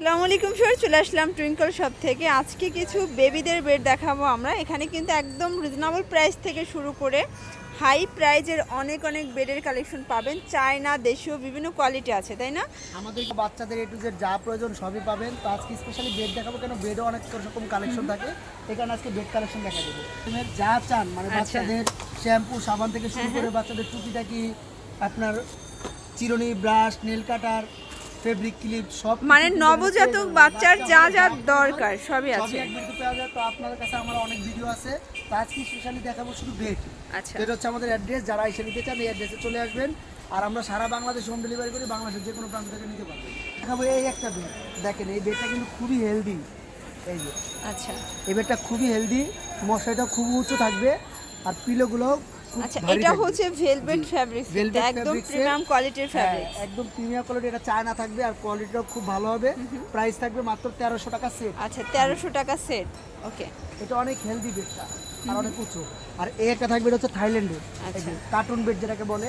আসসালামু আলাইকুম স্যার চলে আসলাম টুইঙ্কল শপ থেকে। আজকে কিছু বেবিদের বেড দেখাবো আমরা। এখানে কিন্তু একদম রিজনেবল প্রাইস থেকে শুরু করে হাই প্রাইজের অনেক অনেক বেডের কালেকশন পাবেন। চায়না দেশীয় বিভিন্ন কোয়ালিটি আছে তাই না? আমাদের বাচ্চাদের এ টু জেড যা প্রয়োজন সবই পাবেন। তো আজকে স্পেশালি বেড দেখাবো কেন? বেডও অনেক রকম কালেকশন থাকে। এখানে আজকে বেড কালেকশন দেখা দেবো। তুমি যা চান মানে আচ্ছা। বাচ্চাদের শ্যাম্পু সাবান থেকে শুরু করে বাচ্চাদের টুকিটাকি আপনার চিরুনি brush nail cutter fabric clip সব মানে নবজাতক বাচ্চার যা যা দরকার সবই আছে। এক ভিডিওতে পাওয়া যায় তো আপনাদের কাছে আমার অনেক ভিডিও আছে। তো আজকে স্পেশালি দেখাবো শুধু বেড আচ্ছা। এটা হচ্ছে আমাদের অ্যাড্রেস যারা এসে নিতে চান এই অ্যাড্রেসে চলে আসবেন। আর আমরা সারা বাংলাদেশ হোম ডেলিভারি করি বাংলাদেশের যে কোনো প্রান্ত থেকে নিতে পারবেন দেখাবো এই একটা বেড দেখেন এই বেডটা কিন্তু খুবই হেলদি এই যে। আচ্ছা। এই বেডটা খুবই হেলদি মশারিটা খুব উঁচু থাকবে। আর পিলোগুলো আচ্ছা এটা হচ্ছে ভেলভেট ফ্যাব্রিক একদম প্রিমিয়াম কোয়ালিটির ফ্যাব্রিক একদম প্রিমিয়াম কোয়ালিটি এটা চায়না থাকবে আর কোয়ালিটিটাও খুব ভালো হবে। প্রাইস থাকবে মাত্র তেরোশো টাকা সেট আচ্ছা তেরোশো টাকা সেট ওকে এটা অনেক হেলদি বেডটা আর অনেক উঁচু। আর এই একটা থাকবে এটা হচ্ছে থাইল্যান্ডের। আচ্ছা। কার্টুন বেড যেটাকে বলে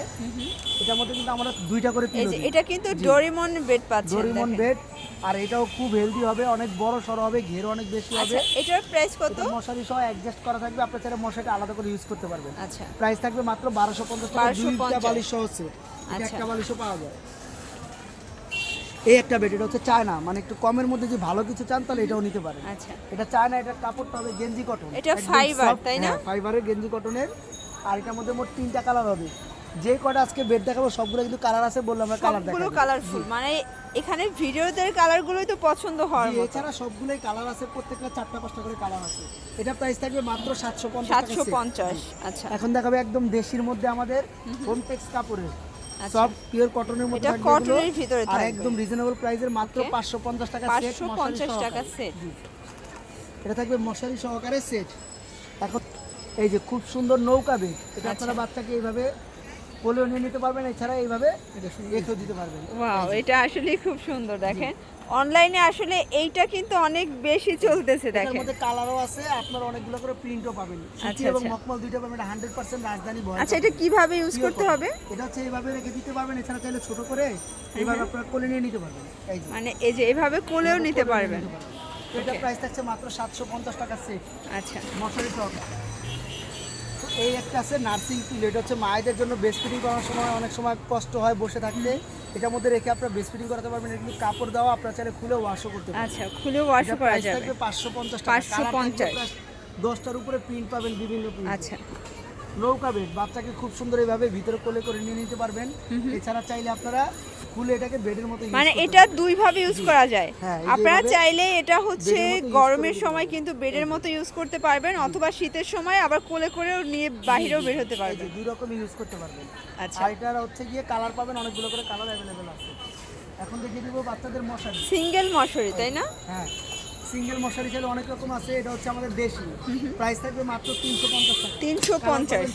এটার মধ্যে কিন্তু আমরা দুইটা করে পিলো এটা কিন্তু ডোরিমন বেড পাচ্ছেন ডোরিমন বেড আর এটাও খুব হেলদি হবে অনেক বড় সড়ো হবে ঘের অনেক বেশি হবে। আচ্ছা এটার প্রাইস কত? মশারি সহ অ্যাডজাস্ট করা থাকবে আপনার চাইলে আলাদা করে ইউজ করতে পারবেন। আচ্ছা। প্রাইস থাকবে মাত্র বারোশো পঞ্চাশ টাকা দুইটা বালিশ সহ সেট আচ্ছা। একটা বালিশও পাওয়া যায়। এই একটা বেড এটা হচ্ছে চায়না। মানে একটু কমের মধ্যে যে ভালো কিছু চান তাহলে এটাও নিতে পারেন। আচ্ছা। এটা চায়না এটা কাপড়টা হবে গেঞ্জি কটন এটা fiber, তাই না? ফাইবারের গেঞ্জি কটনের আর এটার মধ্যে মোট তিনটা কালার হবে। যে কটা আজকে বেড দেখাবো সবগুলো কিন্তু কালার আছে বললাম আমরা কালার দেখাবো। কালারফুল মানে এখানে ভিডিওতে কালারগুলোই তো পছন্দ হয় এছাড়া সবগুলোই কালার আছে প্রত্যেকটা চারটা পাঁচটা করে কালার আছে। এটা প্রাইস থাকবে মাত্র সাতশো পঞ্চাশ আচ্ছা। এখন দেখাবে একদম দেশির মধ্যে আমাদের হোমটেক্স কাপড়ের। সব পিওর কটনের মধ্যে এটা কটনের ভিতরে আর একদম রিজনেবল প্রাইসের মাত্র Okay. পাঁচশো পঞ্চাশ টাকা সেট পাঁচশো পঞ্চাশ টাকা সেট এটা থাকবে মশারি সহকারে সেট এখন এই যে খুব সুন্দর নৌকা বেগ এটা আচ্ছা। আপনারা বাচ্চাকে এইভাবে পোলিও নিয়ে নিতে পারবেন এছাড়া এইভাবে রেখেও দিতে পারবেন। ওয়াও এটা আসলে খুব সুন্দর দেখেন। অনলাইনে আসলে এইটা কিন্তু অনেক বেশি চলতেছে দেখেন। মধ্যে কালারও আছে আপনার অনেকগুলো করে প্রিন্টও পাবেন। সুতি আচ্ছা, এবং আচ্ছা। মকমল দুইটা পাবেন হান্ড্রেড পার্সেন্ট রাজধানী ভয় আচ্ছা এটা কীভাবে ইউজ করতে হবে? এটা হচ্ছে এইভাবে রেখে দিতে পারবেন এছাড়া চাইলে ছোট করে এইভাবে আপনারা কোলে নিয়ে নিতে পারবেন। মানে এই যে এভাবে কোলেও নিতে পারবেন। এটা প্রাইস থাকছে মাত্র সাতশো পঞ্চাশ টাকা সেট আচ্ছা। মশারি তো এই একটা আছে নার্সিং পিল এটা হচ্ছে মায়েদের জন্য বেস্ট ফিটিং করার সময় অনেক সময় কষ্ট হয় বসে থাকতে। এটার মধ্যে রেখে আপনারা বেস্ট ফিটিং করাতে পারবেন কিন্তু কাপড় দেওয়া আপনারা চাইলে খুলে ওয়াশও করতে পারবেন। আচ্ছা খুলে ওয়াশ এটা করা পাঁচশো যাবে। থাকবে পাঁচশো পঞ্চাশ 550 দশটার উপরে প্রিন্ট পাবেন বিভিন্ন আচ্ছা। নৌকা বেড। বাচ্চাকে খুব সুন্দর এইভাবে ভিতরে কোলে করে নিয়ে নিতে পারবেন। এছাড়া চাইলে আপনারা খুলে এটাকে বেডের মতো মানে এটা দুই ভাবে ইউজ করা যায়। হ্যাঁ, আপনারা চাইলে এটা হচ্ছে গরমের সময় কিন্তু বেডের মতো ইউজ করতে পারবেন অথবা শীতের সময় আবার কোলে করেও নিয়ে বাইরেও বের হতে পারবেন। দুই রকম ইউজ করতে পারবেন। আচ্ছা। এটার হচ্ছে গিয়ে কালার পাবেন অনেকগুলো করে কালার অ্যাভেলেবেল আছে। এখন দেখিয়ে দিব বাচ্চাদের মশারি। সিঙ্গেল মশারি তাই না? হ্যাঁ। সিঙ্গেল মশারি চাইলে অনেক রকম আছে এটা হচ্ছে আমাদের দেশি। প্রাইস থাকবে মাত্র তিনশো পঞ্চাশ টাকা। তিনশো পঞ্চাশ।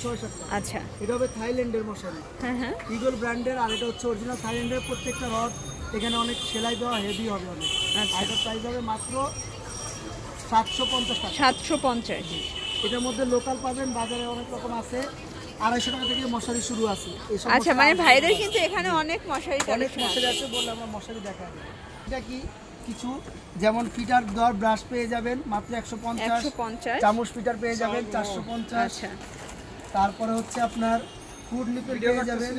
আচ্ছা। এটা হবে থাইল্যান্ডের মশারি। হ্যাঁ হ্যাঁ। ইগল ব্র্যান্ডের আর এটা হচ্ছে অরিজিনাল থাইল্যান্ডের প্রত্যেকটা রড। এখানে অনেক সেলাই দেওয়া হেভি হবে অনেক। আচ্ছা। আর এটার প্রাইস হবে মাত্র সাতশো পঞ্চাশ টাকা। সাতশো পঞ্চাশ। এটার মধ্যে লোকাল পাবেন বাজারে অনেক রকম আছে। আড়াইশো টাকা থেকে মশারি শুরু আছে। আচ্ছা মানে ভাইদের কিন্তু এখানে অনেক মশারি অনেক মশারি আছে বললে আমরা মশারি দেখা। এটা কি? কিছু যেমন ফিটার দর ব্রাশ পেয়ে যাবেন মাত্র একশো পঞ্চাশ। চামচ ফিটার পেয়ে যাবেন চারশো পঞ্চাশ। আচ্ছা। তারপরে হচ্ছে আপনার ফুড নিপেল পেয়ে যাবেন।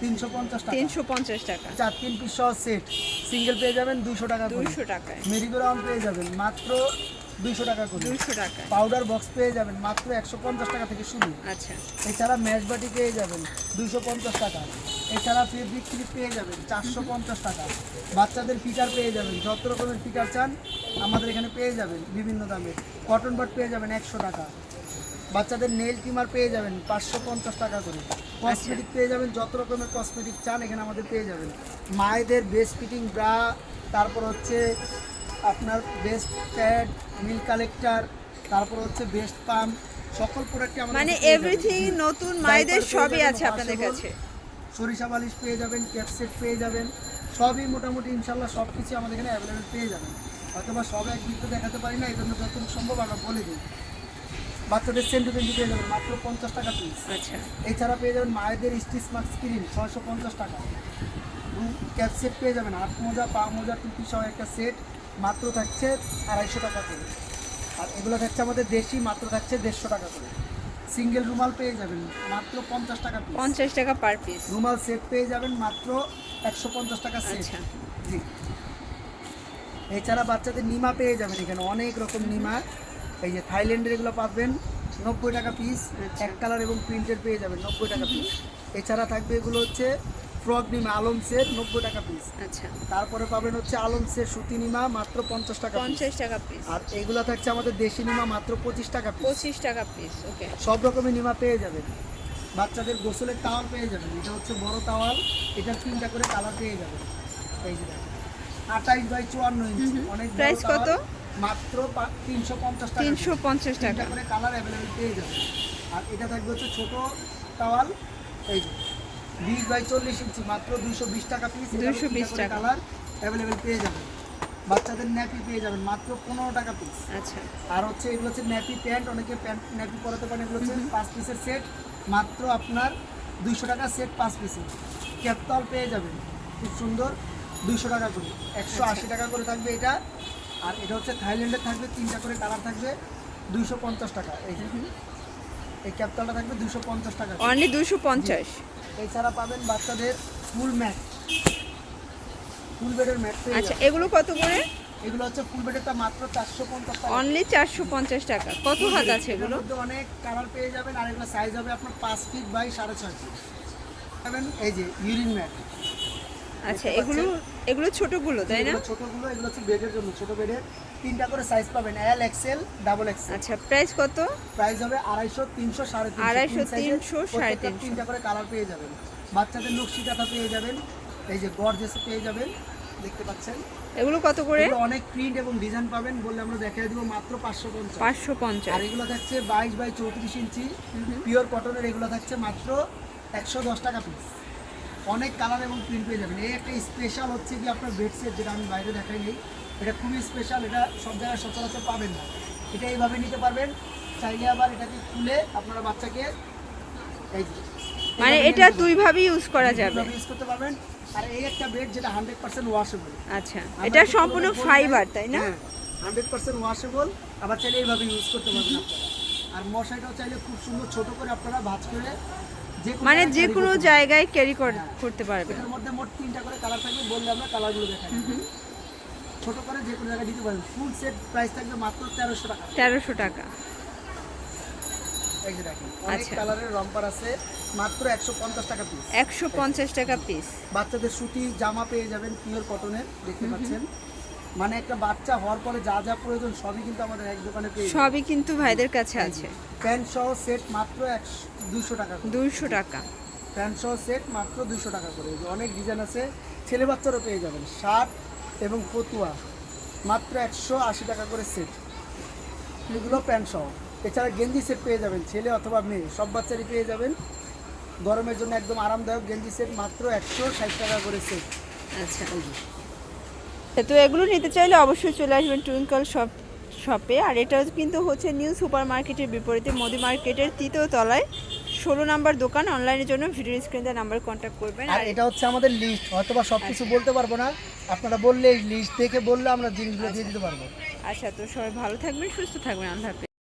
তিনশো পঞ্চাশ টাকা। তিনশো পঞ্চাশ টাকা। চার তিন পিস সহ সেট সিঙ্গেল পেয়ে যাবেন দুশো টাকা দুশো টাকা টাকায়। মেরিগো রাউন্ড পেয়ে যাবেন। মাত্র দুইশো টাকা করে। দুইশো টাকায়। পাউডার বক্স পেয়ে যাবেন মাত্র একশো পঞ্চাশ টাকা থেকে শুরু। আচ্ছা। এছাড়া ম্যাশ বাটি পেয়ে যাবেন দুশো পঞ্চাশ টাকা। এছাড়া ফেব্রিক ক্লিপ পেয়ে যাবেন চারশো পঞ্চাশ টাকা। বাচ্চাদের ফিচার পেয়ে যাবেন যত রকমের ফিচার চান আমাদের এখানে পেয়ে যাবেন বিভিন্ন দামে। কটন বাট পেয়ে যাবেন একশো টাকা। বাচ্চাদের নেল ট্রিমার পেয়ে যাবেন পাঁচশো পঞ্চাশ টাকা করে। কসমেটিক পেয়ে যাবেন যত রকমের কসমেটিক চান এখানে আমাদের পেয়ে যাবেন। মায়েদের বেস্ট ফিটিং ব্রা তারপর হচ্ছে আপনার বেস্ট প্যাড মিল কালেক্টর তারপর হচ্ছে বেস্ট পাম্প সকল প্রোডাক্টই আমাদের মানে এভরিথিং নতুন মায়েদের সবই আছে আপনাদের কাছে। সরিষা বালিশ পেয়ে যাবেন ক্যাপসেট পেয়ে যাবেন সবই মোটামুটি ইনশাল্লাহ সব কিছু আমাদের এখানে অ্যাভেলেবেল পেয়ে যাবেন। অথবা সব এক দিকতে দেখাতে পারি না এই জন্য যতটুকু সম্ভব আমরা বলে দিই। বাচ্চাদের সেন্টু পেন্টু পেয়ে যাবেন মাত্র পঞ্চাশ টাকা পিস আচ্ছা। এছাড়া পেয়ে যাবেন মায়েদের স্টিচ মার্ক স্ক্রিন ছয়শো পঞ্চাশ টাকা। ক্যাপ সেট পেয়ে যাবেন হাত মোজা পা মোজা টুপি সহ একটা সেট মাত্র থাকছে আড়াইশো টাকা করে। আর এগুলো থাকছে আমাদের দেশি মাত্র থাকছে দেড়শো টাকা করে। সিঙ্গেল রুমাল পেয়ে যাবেন মাত্র পঞ্চাশ টাকা। পঞ্চাশ টাকা পার পিস রুমাল সেট পেয়ে যাবেন মাত্র একশো পঞ্চাশ টাকা সেট আচ্ছা। জি। এছাড়া বাচ্চাদের নিমা পেয়ে যাবেন এখানে অনেক রকম নিমা। এই যে থাইল্যান্ডের এগুলো পাবেন নব্বই টাকা পিস আচ্ছা। এক কালার এবং প্রিন্টের পেয়ে যাবেন নব্বই টাকা পিস এছাড়া থাকবে এগুলো হচ্ছে ফ্রক নিমা আলম সেট নব্বই টাকা পিস আচ্ছা। তারপরে পাবেন হচ্ছে আলম সেট সুতি নিমা মাত্র পঞ্চাশ টাকা। পঞ্চাশ টাকা পিস আর এইগুলো থাকছে আমাদের দেশি নিমা মাত্র পঁচিশ টাকা পিস পঁচিশ টাকা পিস ওকে সব রকমের নিমা পেয়ে যাবেন। বাচ্চাদের গোসলের তাওয়াল পেয়ে যাবেন। এটা হচ্ছে বড় তাওয়াল এটা তিনটা করে কালার পেয়ে যাবেন। এই যে আঠাইশ বাই চুয়ান্ন ইঞ্চি অনেক Price কত? মাত্র তিনশো পঞ্চাশ টাকা তিনশো পঞ্চাশ টাকা। করে কালার অ্যাভেলেবেল পেয়ে যাবেন। আর এটা থাকবে হচ্ছে ছোট তাওয়াল এই যে। বিশ বাই চল্লিশ ইঞ্চি মাত্র দুইশো বিশ টাকা পিস 220 টাকা। কালার অ্যাভেলেবেল পেয়ে যাবেন। বাচ্চাদের ন্যাপি পেয়ে যাবেন মাত্র পনেরো টাকা পিস আচ্ছা। আর হচ্ছে এগুলো হচ্ছে ন্যাপি প্যান্ট অনেকে প্যান্ট ন্যাপি পরাতে পারেন এগুলো হচ্ছে পাঁচ পিসের সেট মাত্র আপনার দুইশো টাকা সেট পাঁচ পিসের ক্যাপতল পেয়ে যাবেন খুব সুন্দর দুইশো টাকা করে একশো আশি টাকা করে থাকবে এটা। আর এটা হচ্ছে থাইল্যান্ডের থাকবে তিনটা করে কালার থাকবে দুইশো পঞ্চাশ টাকা এই যে। এই ক্যাপতলটা থাকবে দুইশো পঞ্চাশ টাকা। অনলি দুশো পঞ্চাশ। এছাড়া পাবেন বাচ্চাদের ফুল ম্যাট। ফুল বেডের ম্যাট আচ্ছা এগুলো কত করে? এগুলো হচ্ছে ফুল বেডেরটা মাত্র চারশো পঞ্চাশ টাকা। অনলি চারশো পঞ্চাশ টাকা। কত হাত আছে এগুলো? অনেক কালার পেয়ে যাবেন আর এগুলো সাইজ হবে আপনার পাঁচ ফিট বাই সাড়ে ছয় ফিট পাবেন এই যে ইউরিন ম্যাট। আচ্ছা এগুলো এগুলো ছোটগুলো তাই না? ছোটগুলো এগুলো হচ্ছে বেডের জন্য ছোট বেডের। তিনটা করে সাইজ পাবেন এল এক্সেল ডাবল এক্সেল আচ্ছা প্রাইস কত? প্রাইস হবে আড়াইশো তিনশো সাড়ে তিনশো আড়াইশো, তিনশো, সাড়ে। তিনটা করে কালার পেয়ে যাবেন। বাচ্চাদের নকশি কাঁথা পেয়ে যাবেন এই যে গর্জেস পেয়ে যাবেন দেখতে পাচ্ছেন? এগুলো কত করে? অনেক প্রিন্ট এবং ডিজাইন পাবেন বললে আমরা দেখাই দিব মাত্র পাঁচশো পঞ্চাশ। পাঁচশো পঞ্চাশ। আর এগুলো থাকছে বাইশ বাই চৌত্রিশ ইঞ্চি পিওর কটনের এগুলো থাকছে মাত্র একশো দশ টাকা পিস অনেক কালার এবং প্রিন্ট পেয়ে যাবেন। এই একটা স্পেশাল হচ্ছে কি আপনার বেডসেট যেটা আমি বাইরে দেখাই নেই। এটা খুবই স্পেশাল এটা সব জায়গায় সচরাচর পাবেন না। এটা এইভাবে নিতে পারবেন চাইলে আবার এটাকে খুলে আপনারা বাচ্চাকে এই মানে এটা নিতে দুই ভাবে ইউজ করা যাবে। use করতে পারবেন। আর এই একটা বেড যেটা হান্ড্রেড পার্সেন্ট ওয়াশেবল আচ্ছা এটা সম্পূর্ণ ফাইবার তাই না? হান্ড্রেড পার্সেন্ট ওয়াশেবল আবার চাইলে এইভাবে ইউজ করতে পারবেন আপনারা। আর মশাইটাও চাইলে খুব সুন্দর ছোট করে আপনারা ভাঁজ করে যে মানে যে কোনো জায়গায় ক্যারি হ্যাঁ। করতে পারবে পারবেন। এটার মধ্যে মোট তিনটা করে কালার থাকবে বললে আমরা কালারগুলো দেখাই। ছোট করে যে কোনো জায়গায় দিতে পারবেন ফুল সেট প্রাইস থাকবে মাত্র তেরোশো টাকা। তেরোশো টাকা। এই যে দেখেন অনেক আচ্ছা। কালারের রম্পার আছে মাত্র একশো পঞ্চাশ টাকা পিস একশো পঞ্চাশ টাকা পিস বাচ্চাদের সুতি জামা পেয়ে যাবেন পিওর কটনের দেখতে পাচ্ছেন। মানে একটা বাচ্চা হওয়ার পরে যা যা প্রয়োজন সবই কিন্তু আমাদের এক দোকানে পেয়ে সবই কিন্তু ভাইদের কাছে আছে। প্যান্ট সহ সেট মাত্র দুশো টাকা টাকা। প্যান্ট সহ সেট মাত্র দুশো টাকা করে। অনেক ডিজাইন আছে ছেলে বাচ্চারও পেয়ে যাবেন। শার্ট এবং ফতুয়া। মাত্র একশো আশি টাকা করে সেট এগুলো প্যান্ট সহ। এছাড়া গেঞ্জি সেট পেয়ে যাবেন, ছেলে অথবা মেয়ে। সব বাচ্চারই পেয়ে যাবেন। গরমের জন্য একদম আরামদায়ক গেঞ্জি সেট মাত্র একশো ষাট টাকা করে সেট আচ্ছা তো এগুলো নিতে চাইলে অবশ্যই চলে আসবেন টুইঙ্কল শপ শপে আর এটা কিন্তু হচ্ছে নিউ সুপার মার্কেটের বিপরীতে, মোদি মার্কেটের তৃতীয় তলায়। ষোলো নাম্বার দোকান অনলাইনের জন্য ভিডিও স্ক্রিনে নাম্বার কন্ট্যাক্ট করবেন। আর আর এটা হচ্ছে আমাদের লিস্ট হয়তো বা সব কিছু বলতে পারব না। আপনারা বললে লিস্ট দেখে বললে আমরা জিনিসগুলো দিয়ে দিতে পারব। আচ্ছা তো সবাই ভালো থাকবেন সুস্থ থাকবেন আল্লাহ হাফেজ।